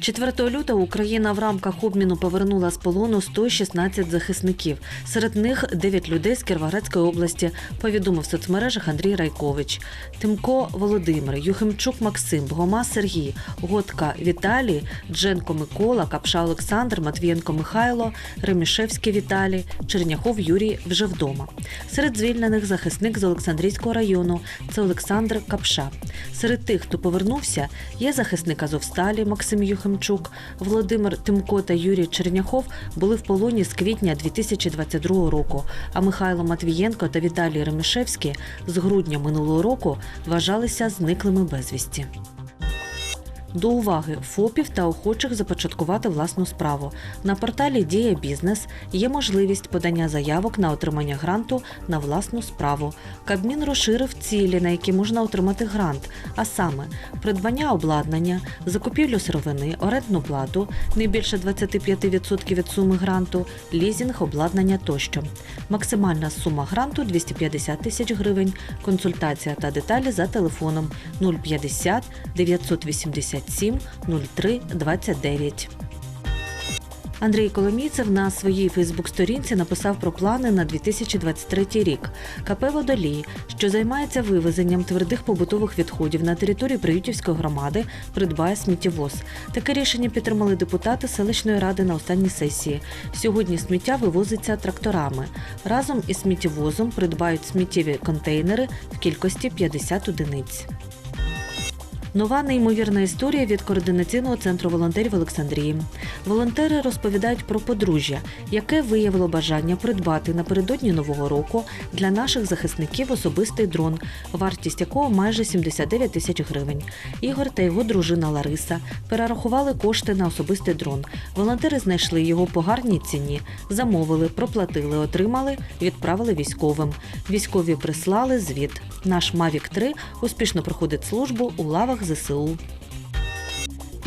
4 лютого Україна в рамках обміну повернула з полону 116 захисників. Серед них 9 людей з Кіровоградської області, повідомив в соцмережах Андрій Райкович. Тимко Володимир, Юхимчук Максим, Богома Сергій, Готка Віталій, Дженко Микола, Капша Олександр, Матвієнко Михайло, Ремішевський Віталій, Черняхов Юрій вже вдома. Серед звільнених захисник з Олександрійського району це Олександр Капша. Серед тих, хто повернувся, є захисник Азовсталі Максим Юхимчук, Володимир Тимко та Юрій Черняхов були в полоні з квітня 2022 року. А Михайло Матвієнко та Віталій Ремішевський з грудня минулого року вважалися зниклими безвісті. До уваги ФОПів та охочих започаткувати власну справу. На порталі Дія Бізнес є можливість подання заявок на отримання гранту на власну справу. Кабмін розширив цілі, на які можна отримати грант, а саме придбання обладнання, закупівлю сировини, орендну плату, не більше 25% від суми гранту, лізінг, обладнання тощо. Максимальна сума гранту 250 тисяч гривень. Консультація та деталі за телефоном 050 987 03 29. Андрій Коломійцев на своїй Фейсбук-сторінці написав про плани на 2023 рік. КП «Водолій», що займається вивезенням твердих побутових відходів на території Приютівської громади, придбає сміттєвоз. Таке рішення підтримали депутати селищної ради на останній сесії. Сьогодні сміття вивозиться тракторами. Разом із сміттєвозом придбають сміттєві контейнери в кількості 50 одиниць. Нова неймовірна історія від координаційного центру волонтерів Олександрії. Волонтери розповідають про подружжя, яке виявило бажання придбати напередодні нового року для наших захисників особистий дрон, вартість якого майже 79 тисяч гривень. Ігор та його дружина Лариса перерахували кошти на особистий дрон. Волонтери знайшли його по гарній ціні, замовили, проплатили, отримали, відправили військовим. Військові прислали звіт. Наш Mavic 3 успішно проходить службу у лавах a saúde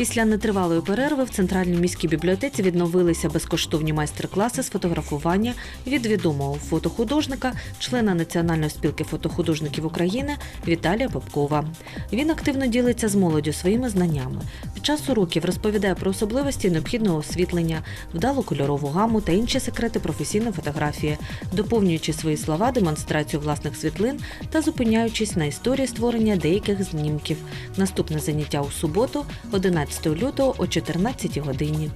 Після нетривалої перерви в центральній міській бібліотеці відновилися безкоштовні майстер-класи з фотографування від відомого фотохудожника, члена Національної спілки фотохудожників України Віталія Попкова. Він активно ділиться з молоддю своїми знаннями. Під час уроків розповідає про особливості необхідного освітлення, вдалу кольорову гаму та інші секрети професійної фотографії, доповнюючи свої слова демонстрацію власних світлин та зупиняючись на історії створення деяких знімків. Наступне заняття у суботу, 11 лютого о 14 годині.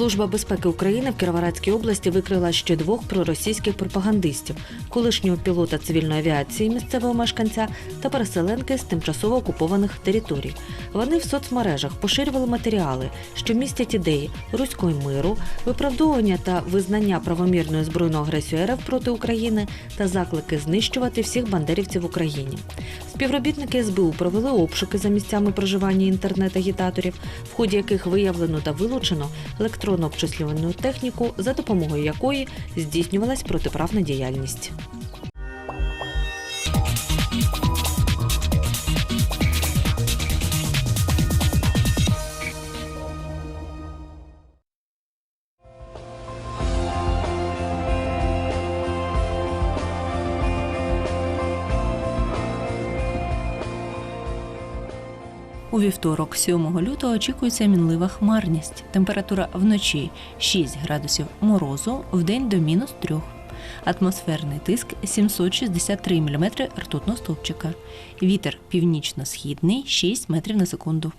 Служба безпеки України в Кіровоградській області викрила ще двох проросійських пропагандистів: колишнього пілота цивільної авіації місцевого мешканця та переселенки з тимчасово окупованих територій. Вони в соцмережах поширювали матеріали, що містять ідеї руського миру, виправдовування та визнання правомірної збройної агресії РФ проти України та заклики знищувати всіх бандерівців в Україні. Співробітники СБУ провели обшуки за місцями проживання інтернет-агітаторів, в ході яких виявлено та вилучено електронну обчислювальну техніку, за допомогою якої здійснювалась протиправна діяльність. У вівторок, 7 лютого, очікується мінлива хмарність. Температура вночі 6 градусів морозу, вдень до мінус 3. Атмосферний тиск 763 мм ртутного стовпчика. Вітер північно-східний 6 метрів на секунду.